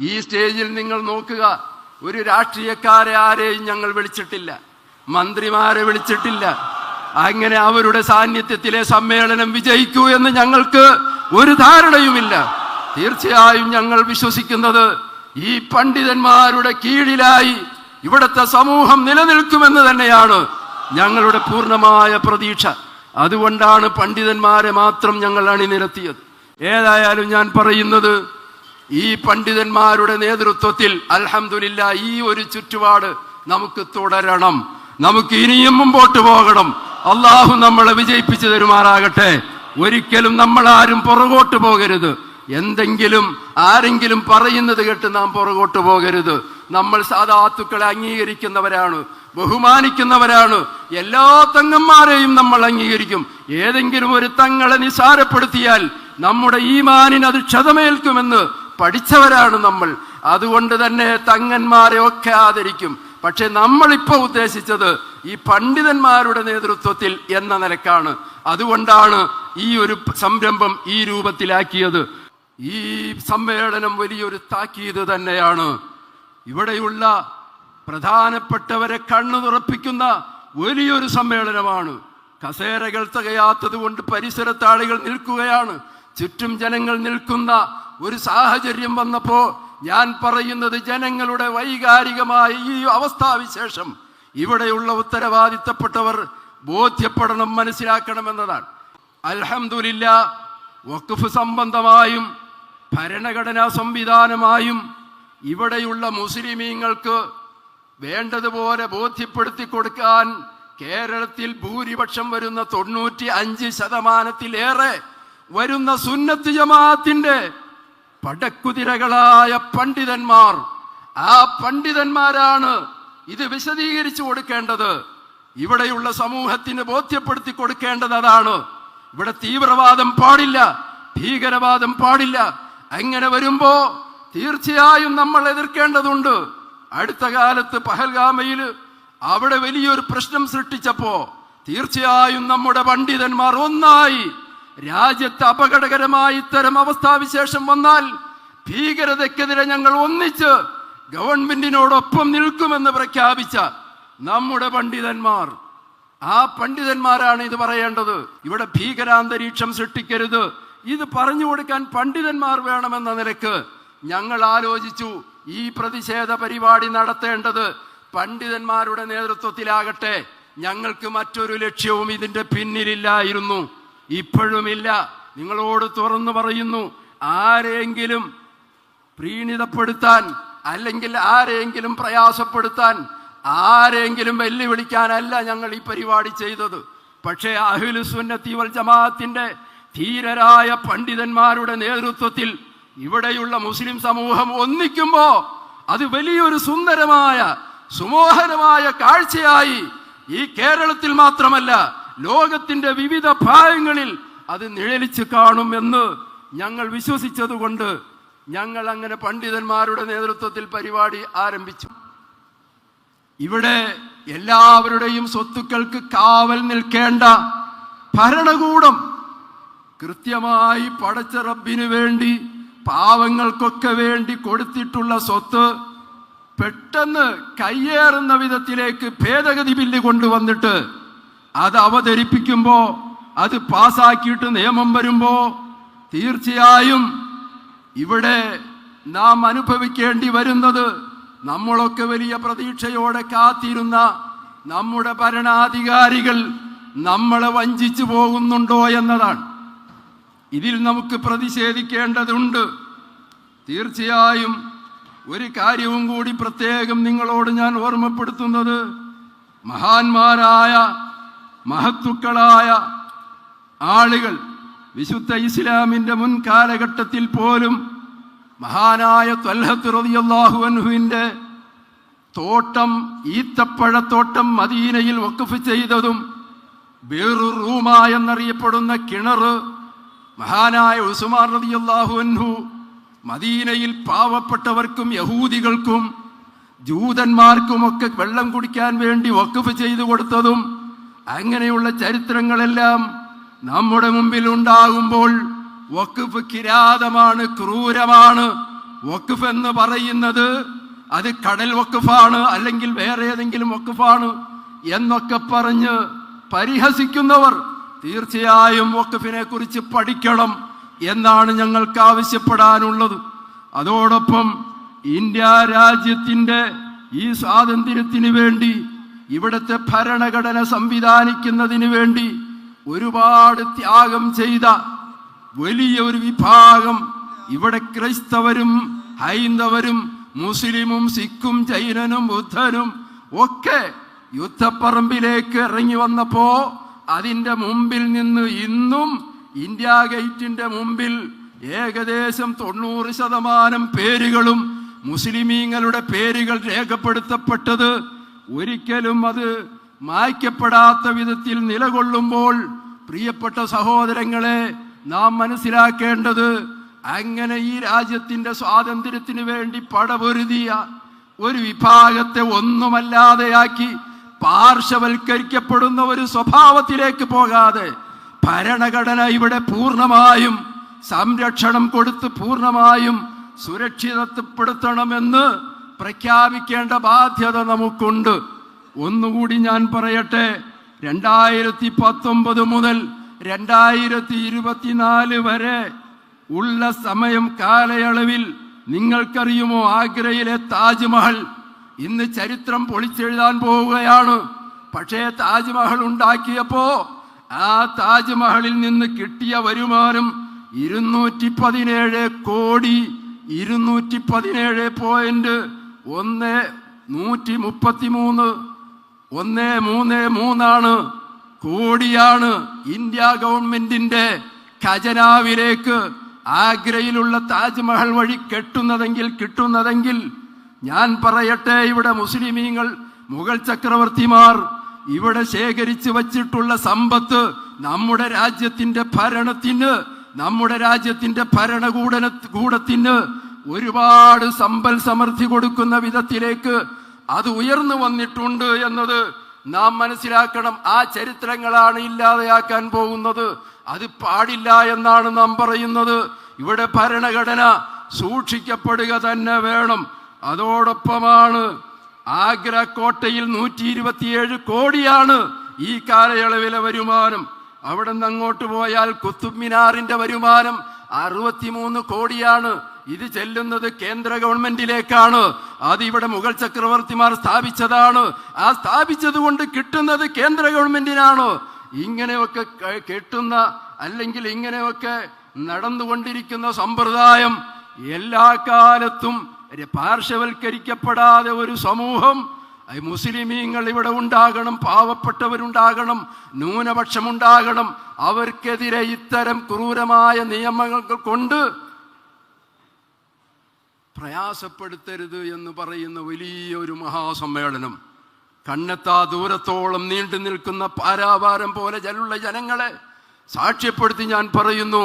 ഈ സ്റ്റേജിൽ നിങ്ങൾ നോക്കുക ഒരു രാഷ്ട്രീയക്കാരെ ആരെയും ഞങ്ങൾ വിളിച്ചിട്ടില്ല മന്ത്രിമാരെ വിളിച്ചിട്ടില്ല. അങ്ങനെ അവരുടെ സാന്നിധ്യത്തിലെ സമ്മേളനം വിജയിക്കൂ എന്ന് ഞങ്ങൾക്ക് ഒരു ധാരണയുമില്ല. തീർച്ചയായും ഞങ്ങൾ വിശ്വസിക്കുന്നത് ഈ പണ്ഡിതന്മാരുടെ കീഴിലായി ഇവിടുത്തെ സമൂഹം നിലനിൽക്കുമെന്ന് തന്നെയാണ് ഞങ്ങളുടെ പൂർണമായ പ്രതീക്ഷ. അതുകൊണ്ടാണ് പണ്ഡിതന്മാരെ മാത്രം ഞങ്ങൾ അണിനിരത്തിയത്. ഏതായാലും ഞാൻ പറയുന്നത് ഈ പണ്ഡിതന്മാരുടെ നേതൃത്വത്തിൽ അൽഹമില്ല ഈ ഒരു ചുറ്റുപാട് നമുക്ക് തുടരണം. നമുക്ക് ഇനിയും മുമ്പോട്ട് പോകണം. അള്ളാഹു നമ്മളെ വിജയിപ്പിച്ചു തരുമാറാകട്ടെ. ഒരിക്കലും നമ്മൾ ആരും പുറകോട്ട് പോകരുത്. എന്തെങ്കിലും ആരെങ്കിലും പറയുന്നത് കേട്ട് നാം പുറകോട്ട് പോകരുത്. നമ്മൾ സാധാത്തുക്കളെ അംഗീകരിക്കുന്നവരാണ് ബഹുമാനിക്കുന്നവരാണ്. എല്ലാ തങ്ങന്മാരെയും നമ്മൾ അംഗീകരിക്കും. ഏതെങ്കിലും ഒരു തങ്ങളെ നിസാരപ്പെടുത്തിയാൽ നമ്മുടെ ഈമാനിന് അത് ക്ഷതമേൽക്കുമെന്ന് പഠിച്ചവരാണ് നമ്മൾ. അതുകൊണ്ട് തന്നെ തങ്ങന്മാരെ ഒക്കെ ആദരിക്കും. പക്ഷെ നമ്മളിപ്പോ ഉദ്ദേശിച്ചത് ഈ പണ്ഡിതന്മാരുടെ നേതൃത്വത്തിൽ എന്ന നിലക്കാണ്. അതുകൊണ്ടാണ് ഈ ഒരു സംരംഭം ഈ രൂപത്തിലാക്കിയത്. ഈ സമ്മേളനം വലിയൊരു താക്കീത് തന്നെയാണ്. ഇവിടെയുള്ള പ്രധാനപ്പെട്ടവരെ കണ്ണു തുറപ്പിക്കുന്ന വലിയൊരു സമ്മേളനമാണ്. കസേരകൾ തികയാത്തത് കൊണ്ട് പരിസരത്താളികൾ നിൽക്കുകയാണ്. ചുറ്റും ജനങ്ങൾ നിൽക്കുന്ന ഒരു സാഹചര്യം വന്നപ്പോൾ ഞാൻ പറയുന്നത് ജനങ്ങളുടെ വൈകാരികമായ ഈ അവസ്ഥാവിശേഷം. ഇവിടെയുള്ള ഉത്തരവാദിത്തപ്പെട്ടവർ ബോധ്യപ്പെടണം മനസ്സിലാക്കണമെന്നതാണ്. അൽഹംദുലില്ല വഖഫ് സംബന്ധമായും ഭരണഘടനാ സംവിധാനമായും ഇവിടെയുള്ള മുസ്ലിമീങ്ങൾക്ക് വേണ്ടതുപോലെ ബോധ്യപ്പെടുത്തി കൊടുക്കാൻ കേരളത്തിൽ ഭൂരിപക്ഷം വരുന്ന തൊണ്ണൂറ്റി അഞ്ച് ശതമാനത്തിലേറെ വരുന്ന സുന്നത്ത് ജമാഅത്തിന്റെ പടക്കുതിരകളായ പണ്ഡിതന്മാർ. ആ പണ്ഡിതന്മാരാണ് ഇത് വിശദീകരിച്ചു കൊടുക്കേണ്ടത്. ഇവിടെയുള്ള സമൂഹത്തിന് ബോധ്യപ്പെടുത്തി കൊടുക്കേണ്ടത് അതാണ്. ഇവിടെ തീവ്രവാദം പാടില്ല ഭീകരവാദം പാടില്ല. അങ്ങനെ വരുമ്പോ തീർച്ചയായും നമ്മൾ എതിർക്കേണ്ടതുണ്ട്. അടുത്ത കാലത്ത് പഹൽഗാമയിൽ അവിടെ വലിയൊരു പ്രശ്നം സൃഷ്ടിച്ചപ്പോ തീർച്ചയായും നമ്മുടെ പണ്ഡിതന്മാർ ഒന്നായി രാജ്യത്ത് അപകടകരമായ ഇത്തരം അവസ്ഥാവിശേഷം വന്നാൽ ഭീകരതയ്ക്കെതിരെ ഞങ്ങൾ ഒന്നിച്ച് ഗവൺമെന്റിനോടൊപ്പം നിൽക്കുമെന്ന് പ്രഖ്യാപിച്ച നമ്മുടെ പണ്ഡിതന്മാർ. ആ പണ്ഡിതന്മാരാണ് ഇത് പറയേണ്ടത്. ഇവിടെ ഭീകരാന്തരീക്ഷം സൃഷ്ടിക്കരുത്. ഇത് പറഞ്ഞു കൊടുക്കാൻ പണ്ഡിതന്മാർ വേണമെന്ന നിലയ്ക്ക് ഞങ്ങൾ ആലോചിച്ചു ഈ പ്രതിഷേധ പരിപാടി നടത്തേണ്ടത് പണ്ഡിതന്മാരുടെ നേതൃത്വത്തിലാകട്ടെ. ഞങ്ങൾക്ക് മറ്റൊരു ലക്ഷ്യവും ഇതിന്റെ പിന്നിലില്ലായിരുന്നു. ഇപ്പോഴുമില്ല. നിങ്ങളോട് തുറന്നു പറയുന്നു ആരെങ്കിലും പ്രീണിതപ്പെടുത്താൻ അല്ലെങ്കിൽ ആരെങ്കിലും പ്രയാസപ്പെടുത്താൻ ആരെങ്കിലും വെല്ലുവിളിക്കാനല്ല ഞങ്ങൾ ഈ പരിപാടി ചെയ്തത്. പക്ഷേ അഹിലു സുന്നത്തി വൽ ജമാഅത്തിന്റെ ധീരരായ പണ്ഡിതന്മാരുടെ നേതൃത്വത്തിൽ ഇവിടെയുള്ള മുസ്ലിം സമൂഹം ഒന്നിക്കുമ്പോൾ അത് വലിയൊരു സുന്ദരമായ സുമോഹരമായ കാഴ്ചയായി ഈ കേരളത്തിൽ മാത്രമല്ല ലോകത്തിന്റെ വിവിധ ഭാഗങ്ങളിൽ അത് നിഴലിച്ച് കാണുമെന്ന് ഞങ്ങൾ വിശ്വസിച്ചതുകൊണ്ട് ഞങ്ങൾ അങ്ങനെ പണ്ഡിതന്മാരുടെ നേതൃത്വത്തിൽ പരിപാടി ആരംഭിച്ചു. ഇവിടെ എല്ലാവരുടെയും സ്വത്തുക്കൾക്ക് കാവൽ നിൽക്കേണ്ട ഭരണകൂടം കൃത്യമായി പടച്ച റബ്ബിനു വേണ്ടി പാവങ്ങൾക്കൊക്കെ വേണ്ടി കൊടുത്തിട്ടുള്ള സ്വത്ത് പെട്ടെന്ന് കയ്യേറുന്ന വിധത്തിലേക്ക് ഭേദഗതി ബില്ല് കൊണ്ടുവന്നിട്ട് അത് അവതരിപ്പിക്കുമ്പോൾ അത് പാസാക്കിയിട്ട് നിയമം വരുമ്പോൾ തീർച്ചയായും ഇവിടെ നാം അനുഭവിക്കേണ്ടി വരുന്നത് നമ്മളൊക്കെ വലിയ പ്രതീക്ഷയോടെ കാത്തിരുന്ന നമ്മുടെ ഭരണാധികാരികൾ നമ്മളെ വഞ്ചിച്ചു പോകുന്നുണ്ടോ എന്നതാണ്. ഇതിൽ നമുക്ക് പ്രതിഷേധിക്കേണ്ടതുണ്ട്. തീർച്ചയായും ഒരു കാര്യവും കൂടി പ്രത്യേകം നിങ്ങളോട് ഞാൻ ഓർമ്മപ്പെടുത്തുന്നത്. മഹാന്മാരായ മഹത്തുക്കളായ ആളുകൾ വിശുദ്ധ ഇസ്ലാമിന്റെ മുൻ കാലഘട്ടത്തിൽ പോലും മഹാനായ ത്വൽഹത്ത് റളിയല്ലാഹു അൻഹുവിന്റെ തോട്ടം ഈത്തപ്പഴത്തോട്ടം മദീനയിൽ വക്കഫ് ചെയ്തതും ബേറു റൂമ എന്നറിയപ്പെടുന്ന കിണർ മഹാനായ ഉസുമാർ റളിയല്ലാഹു അൻഹു മദീനയിൽ പാവപ്പെട്ടവർക്കും യഹൂദികൾക്കും ജൂതന്മാർക്കുമൊക്കെ വെള്ളം കുടിക്കാൻ വേണ്ടി വക്കഫ് ചെയ്തു കൊടുത്തതും അങ്ങനെയുള്ള ചരിത്രങ്ങളെല്ലാം നമ്മുടെ മുമ്പിൽ ഉണ്ടാകുമ്പോൾ വഖഫ് കിരാതമാണ് ക്രൂരമാണ്. വഖഫ് എന്ന് പറയുന്നത് അത് കടൽ വഖഫാണ് അല്ലെങ്കിൽ വേറെ ഏതെങ്കിലും വഖഫാണ് എന്നൊക്കെ പറഞ്ഞ് പരിഹസിക്കുന്നവർ തീർച്ചയായും വക്കുഫിനെ കുറിച്ച് പഠിക്കണം എന്നാണ് ഞങ്ങൾക്ക് ആവശ്യപ്പെടാനുള്ളത്. അതോടൊപ്പം ഇന്ത്യ രാജ്യത്തിന്റെ ഈ സ്വാതന്ത്ര്യത്തിന് വേണ്ടി ഇവിടുത്തെ ഭരണഘടന സംവിധാനിക്കുന്നതിന് വേണ്ടി ഒരുപാട് ത്യാഗം ചെയ്ത വലിയ ഒരു വിഭാഗം ഇവിടെ ക്രൈസ്തവരും ഹൈന്ദവരും മുസ്ലിമും സിഖും ജൈനനും ബുദ്ധനും ഒക്കെ യുദ്ധപ്പറമ്പിലേക്ക് ഇറങ്ങി വന്നപ്പോ അതിന്റെ മുമ്പിൽ നിന്ന് ഇന്നും ഇന്ത്യ ഗേറ്റിന്റെ മുമ്പിൽ ഏകദേശം തൊണ്ണൂറ് ശതമാനം പേരുകളും മുസ്ലിമീങ്ങളുടെ പേരുകൾ രേഖപ്പെടുത്തപ്പെട്ടത് ഒരിക്കലും അത് മായ്ക്കപ്പെടാത്ത വിധത്തിൽ നിലകൊള്ളുമ്പോൾ പ്രിയപ്പെട്ട സഹോദരങ്ങളെ നാം മനസ്സിലാക്കേണ്ടത് അങ്ങനെ ഈ രാജ്യത്തിന്റെ സ്വാതന്ത്ര്യത്തിന് വേണ്ടി പടപൊരുതിയ ഒരു വിഭാഗത്തെ ഒന്നുമല്ലാതെയാക്കി പാർശ്വവൽക്കരിക്കപ്പെടുന്ന ഒരു സ്വഭാവത്തിലേക്ക് പോകാതെ ഭരണഘടന ഇവിടെ പൂർണമായും സംരക്ഷണം കൊടുത്ത് പൂർണമായും സുരക്ഷിതത്വപ്പെടുത്തണമെന്ന് പ്രഖ്യാപിക്കേണ്ട ബാധ്യത നമുക്കുണ്ട്. ഒന്നുകൂടി ഞാൻ പറയട്ടെ. രണ്ടായിരത്തി പത്തൊമ്പത് മുതൽ രണ്ടായിരത്തി ഇരുപത്തിനാല് വരെ ഉള്ള സമയം കാലയളവിൽ നിങ്ങൾക്കറിയുമോ ആഗ്രയിലെ താജ്മഹൽ? ഇന്ന് ചരിത്രം പൊളിച്ചെഴുതാൻ പോവുകയാണ്. പക്ഷേ താജ്മഹൽ ഉണ്ടാക്കിയപ്പോ ആ താജ്മഹലിൽ നിന്ന് കിട്ടിയ വരുമാനം ഇരുന്നൂറ്റി പതിനേഴ് കോടി ഇരുന്നൂറ്റി പതിനേഴ് പോയിന്റ് ഒന്ന് നൂറ്റി മുപ്പത്തി മൂന്ന് ഒന്ന് മൂന്ന് മൂന്നാണ്. കോടിയാണ് ഇന്ത്യ ഗവൺമെന്റിന്റെ ഖജനാവിലേക്ക് ആഗ്രയിലുള്ള താജ്മഹൽ വഴി കെട്ടുന്നതെങ്കിൽ കിട്ടുന്നതെങ്കിൽ ഞാൻ പറയട്ടെ ഇവിടെ മുസ്ലിമീങ്ങൾ മുഗൾ ചക്രവർത്തിമാർ ഇവിടെ ശേഖരിച്ചു വച്ചിട്ടുള്ള സമ്പത്ത് നമ്മുടെ രാജ്യത്തിന്റെ ഭരണത്തിന് നമ്മുടെ രാജ്യത്തിന്റെ ഭരണകൂടന കൂടത്തിന് ഒരുപാട് സമ്പൽ സമൃദ്ധി കൊടുക്കുന്ന വിധത്തിലേക്ക് അത് ഉയർന്നു വന്നിട്ടുണ്ട് എന്നത് നാം മനസ്സിലാക്കണം. ആ ചരിത്രങ്ങളാണ് ഇല്ലാതെയാക്കാൻ പോകുന്നത്. അത് പാടില്ല എന്നാണ് നാം പറയുന്നത്. ഇവിടെ ഭരണഘടന സൂക്ഷിക്കപ്പെടുക തന്നെ വേണം. അതോടൊപ്പമാണ് ആഗ്ര കോട്ടയിൽ നൂറ്റി ഇരുപത്തിയേഴ് കോടിയാണ് ഈ കാലയളവിലെ വരുമാനം. അവിടെ നിന്ന് അങ്ങോട്ട് പോയാൽ കുത്തുബ് മിനാറിന്റെ വരുമാനം അറുപത്തിമൂന്ന് കോടിയാണ്. ഇത് ചെല്ലുന്നത് കേന്ദ്ര ഗവൺമെന്റിലേക്കാണ്. അത് ഇവിടെ മുഗൾ ചക്രവർത്തിമാർ സ്ഥാപിച്ചതാണ്. ആ സ്ഥാപിച്ചത് കൊണ്ട് കിട്ടുന്നത് കേന്ദ്ര ഗവൺമെന്റിനാണ്. ഇങ്ങനെയൊക്കെ കെട്ടുന്ന അല്ലെങ്കിൽ ഇങ്ങനെയൊക്കെ നടന്നുകൊണ്ടിരിക്കുന്ന സമ്പ്രദായം എല്ലാ കാലത്തും പാർശ്വവൽക്കരിക്കപ്പെടാതെ ഒരു സമൂഹം മുസ്ലിമീങ്ങൾ ഇവിടെ ഉണ്ടാകണം പാവപ്പെട്ടവരുണ്ടാകണം ന്യൂനപക്ഷമുണ്ടാകണം. അവർക്കെതിരെ ഇത്തരം ക്രൂരമായ നിയമങ്ങൾ കൊണ്ട് പ്രയാസപ്പെടുത്തരുത് എന്ന് പറയുന്ന വലിയൊരു മഹാസമ്മേളനം. കണ്ണെത്താ ദൂരത്തോളം നീണ്ടു നിൽക്കുന്ന പാരാവാരം പോലെ ജലുള്ള ജനങ്ങളെ സാക്ഷ്യപ്പെടുത്തി ഞാൻ പറയുന്നു